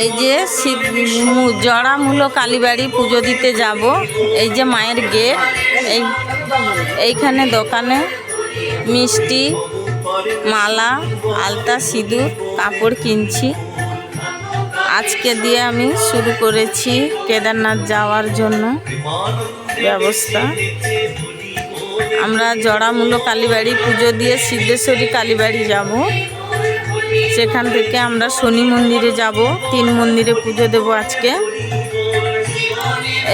এই যে শি- মু- জড়ামূলো কালীবাড়ি পুজো দিতে যাব। এই যে মায়ের গেট, এই এইখানে দোকানে মিষ্টি, মালা, আলতা, সিঁদুর, কাপড় কিনছি। আজকে দিয়ে আমি শুরু করেছি কেদারনাথ যাওয়ার জন্য ব্যবস্থা। আমরা জড়ামূলো কালীবাড়ি পুজো দিয়ে সিদ্ধেশ্বরী কালীবাড়ি যাব। সেখান থেকে আমরা শনি মন্দিরে যাব, তিন মন্দিরে পুজো দেব আজকে।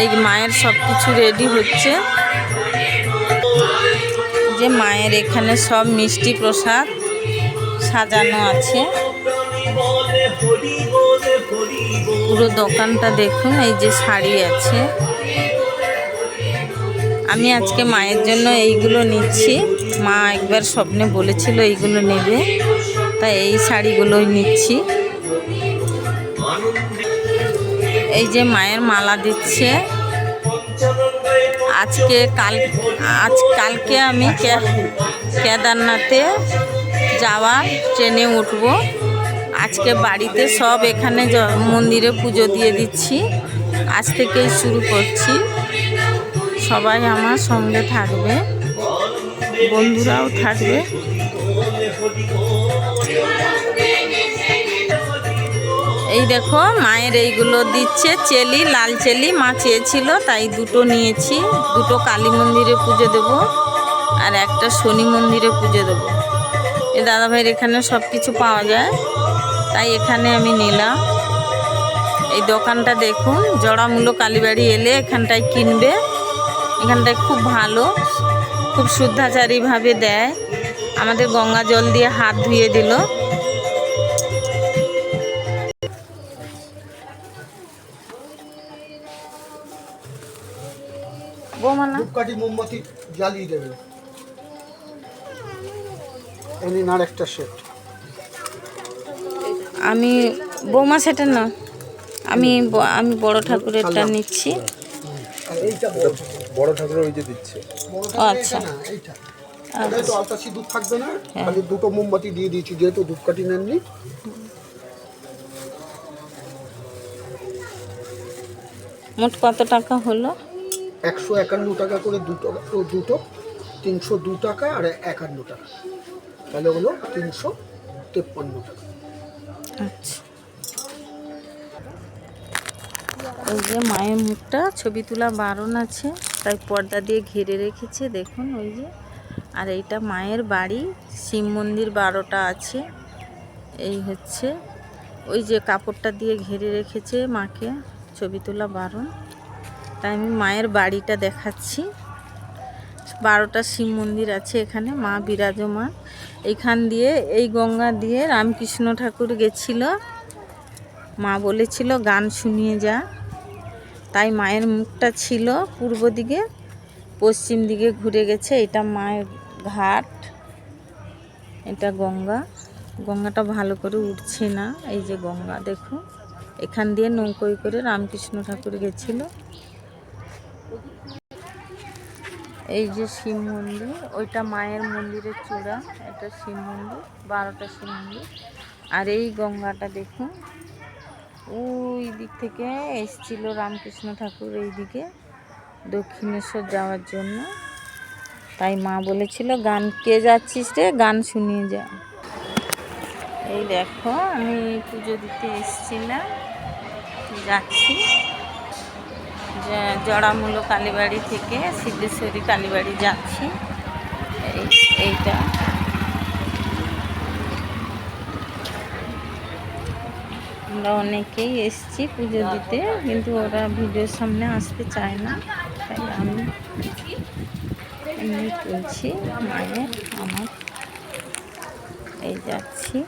এই মায়ের সব কিছু রেডি হচ্ছে। যে মায়ের এখানে সব মিষ্টি প্রসাদ সাজানো আছে। পুরো দোকানটা দেখুন, এই যে শাড়ি আছে। আমি আজকে মায়ের জন্য এইগুলো নিচ্ছি। মা একবার স্বপ্নে বলেছিল এইগুলো নেবে। তাই এই শাড়িগুলোই নিচ্ছি। এই যে মায়ের মালা দিচ্ছে। আজকে কাল, আজ কালকে আমি কেদারনাথে যাওয়ার ট্রেনে উঠব। আজকে বাড়িতে সব এখানে মন্দিরে পুজো দিয়ে দিচ্ছি। আজ থেকেই শুরু করছি। সবাই আমার সঙ্গে থাকবে। বন্ধুরাও থাকবে। এই দেখো, মায়ের এইগুলো দিচ্ছে চেলি, লাল চেলি, মা চেয়েছিল, তাই দুটো নিয়েছি। দুটো কালী মন্দিরে পুজো দেব আর একটা শনি মন্দিরে পুজো দেব। এ দাদাভাইয়ের এখানে সব কিছু পাওয়া যায়, তাই এখানে আমি নিলাম। এই দোকানটা দেখুন জড়ামূল্য কালীবাড়ি এলে এখানটায় কিনবে। এখানটায় খুব ভালো, খুব শুদ্ধাচারীভাবে দেয়। আমাদের গঙ্গা জল দিয়ে হাত ধুয়ে দিল। মোমবাতি জ্বালিয়ে দেবে। আর একটা সেট আমি বৌমা সেটা না। আমি আমি বড় ঠাকুরেরটা নিচ্ছি। বড়। বড় ঠাকুর ওই যে দিচ্ছে। আচ্ছা। এইটা। তো আলতা সিঁদুর থাকবে না। খালি দুটো মোমবাতি দিয়ে দিয়েছি যেহেতু ধূপকাঠি নেননি। মোট কত টাকা হলো? একশো একান্ন টাকা করে দুটো দুটো তিনশো দু টাকা আর একান্ন টাকা। তাহলে হলো তিনশো তেপ্পান্ন টাকা। আচ্ছা। এই যে মায়ের মুখটা ছবি তোলা বারণ আছে তাই পর্দা দিয়ে ঘিরে রেখেছে দেখুন ওই যে। আর এইটা মায়ের বাড়ি, শিব মন্দির বারোটা আছে। এই হচ্ছে, ওই যে কাপড়টা দিয়ে ঘিরে রেখেছে মাকে, ছবি তোলা বারণ। তাই আমি মায়ের বাড়িটা দেখাচ্ছি। বারোটা শিব মন্দির আছে এখানে, মা বিরাজমান। এইখান দিয়ে, এই গঙ্গা দিয়ে রামকৃষ্ণ ঠাকুর গেছিল। মা বলেছিল, গান শুনিয়ে যা। তাই মায়ের মুখটা ছিল পূর্ব দিকে, পশ্চিম দিকে ঘুরে গেছে। এটা মায়ের ঘাট, এটা গঙ্গা। গঙ্গাটা ভালো করে উঠছে না, এই যে গঙ্গা, দেখো। এখান দিয়ে নৌকোয় করে রামকৃষ্ণ ঠাকুর গেছিল। এই যে শিব মন্দির, ওইটা মায়ের মন্দিরের চূড়া, এটা শিব মন্দির, বারোটা শিব মন্দির। আর এই গঙ্গাটা দেখুন ওই দিক থেকে এসছিল রামকৃষ্ণ ঠাকুর এই দিকে দক্ষিণেশ্বর যাওয়ার জন্য। তাই মা বলেছিল, গান কে যাচ্ছিস রে? গান শুনিয়ে যা। এই দেখো, আমি পুজো দিতে এসেছিলাম। যাচ্ছি। জ- জড়ামূলো কালীবাড়ি থেকে সিদ্ধেশ্বরী কালীবাড়ি যাচ্ছি। এই, এইটা। আমরা অনেকেই এসছি পুজো দিতে, কিন্তু ওরা ভিডিওর সামনে আসতে চায় না। তাই আমি এমনি চলছি মায়ের আমার এই যাচ্ছি।